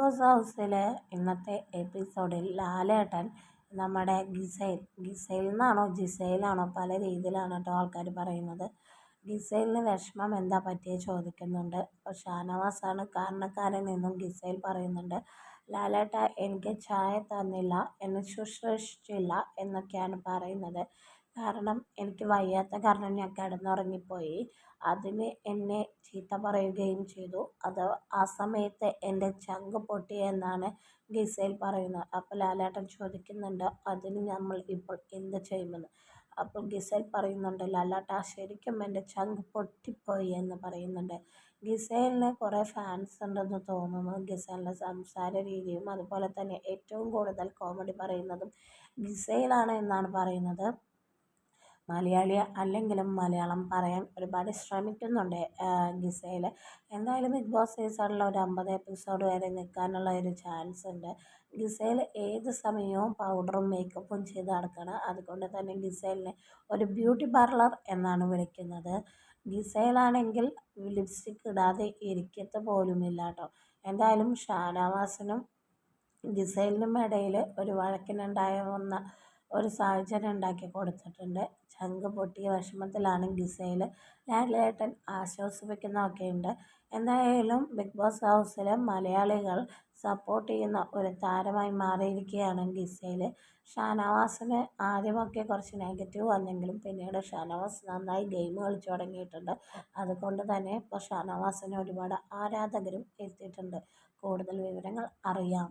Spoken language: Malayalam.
ബോസ് ഹൗസിലെ ഇന്നത്തെ എപ്പിസോഡിൽ ലാലേട്ടൻ നമ്മുടെ ഗിസൈൽ ഗിസൈൽ എന്നാണോ ജിസൈലാണോ പല രീതിയിലാണ് കേട്ടോ ആൾക്കാർ പറയുന്നത്. ഗിസൈലിന് വിഷമം എന്താ പറ്റിയ ചോദിക്കുന്നുണ്ട്. അപ്പോൾ ഷാനവാസാണ് കാരണക്കാരൻ എന്നും ഗിസൈൽ പറയുന്നുണ്ട്. ലാലേട്ട എനിക്ക് ചായ തന്നില്ല എന്നെ ശുശ്രൂഷിച്ചില്ല എന്നൊക്കെയാണ് പറയുന്നത്. കാരണം എനിക്ക് വയ്യാത്ത കാരണം ഞാൻ കിടന്നുറങ്ങിപ്പോയി. അതിന് എന്നെ ചീത്ത പറയുകയും ചെയ്തു. അത് ആ സമയത്ത് എന്റെ ചങ്ക് പൊട്ടി എന്നാണ് ഗിസയിൽ പറയുന്നത്. അപ്പോൾ ലാലേട്ടൻ ചോദിക്കുന്നുണ്ട് അതിന് നമ്മൾ ഇപ്പോൾ എന്ത് ചെയ്യുമെന്ന്? അപ്പോൾ ഗിസൽ പറയുന്നുണ്ട് ലാലേട്ട ശരിക്കും എന്റെ ചങ്ക് പൊട്ടിപ്പോയി എന്ന് പറയുന്നുണ്ട്. ഗിസേലിന് കുറേ ഫാൻസ് ഉണ്ടെന്ന് തോന്നുന്നു. ഗിസേലിന്റെ സംസാര രീതിയും അതുപോലെ തന്നെ ഏറ്റവും കൂടുതൽ കോമഡി പറയുന്നതും ഗിസേലാണ് എന്നാണ് പറയുന്നത്. മലയാളി അല്ലെങ്കിലും മലയാളം പറയാൻ ഒരുപാട് ശ്രമിക്കുന്നുണ്ട് ഗിസയിൽ എന്തായാലും ബിഗ് ബോസ് സീസണിൽ ഒരു അമ്പത് എപ്പിസോഡ് വരെ നിൽക്കാനുള്ള ഒരു ചാൻസ് ഉണ്ട്. ഗിസയിൽ ഏത് സമയവും പൗഡറും മേക്കപ്പും ചെയ്ത് നടക്കണം. അതുകൊണ്ട് തന്നെ ഗിസയിലിനെ ഒരു ബ്യൂട്ടി പാർലർ എന്നാണ് വിളിക്കുന്നത്. ഗിസയിലാണെങ്കിൽ ലിപ്സ്റ്റിക് ഇടാതെ ഇരിക്കത്ത് പോലുമില്ല കേട്ടോ. എന്തായാലും ഷാനവാസിനും ഗിസൈലിനും ഇടയിൽ ഒരു വഴക്കിനുണ്ടായ വന്ന ഒരു സാഹചര്യം ഉണ്ടാക്കി കൊടുത്തിട്ടുണ്ട്. ചങ്ക് പൊട്ടിയ വിഷമത്തിലാണ് ഗിസയിൽ ലാലേട്ടൻ ഉണ്ട് എന്തായാലും ബിഗ് ബോസ് ഹൗസിലെ മലയാളികൾ സപ്പോർട്ട് ചെയ്യുന്ന ഒരു താരമായി മാറിയിരിക്കുകയാണ് ഗിസയിൽ ഷാനവാസിന് ആദ്യമൊക്കെ കുറച്ച് നെഗറ്റീവ് വന്നെങ്കിലും പിന്നീട് ഷാനവാസ് നന്നായി ഗെയിം കളിച്ചു തുടങ്ങിയിട്ടുണ്ട്. അതുകൊണ്ട് തന്നെ ഇപ്പോൾ ഷാനവാസിന് ഒരുപാട് ആരാധകരും എത്തിയിട്ടുണ്ട്. കൂടുതൽ വിവരങ്ങൾ അറിയാം.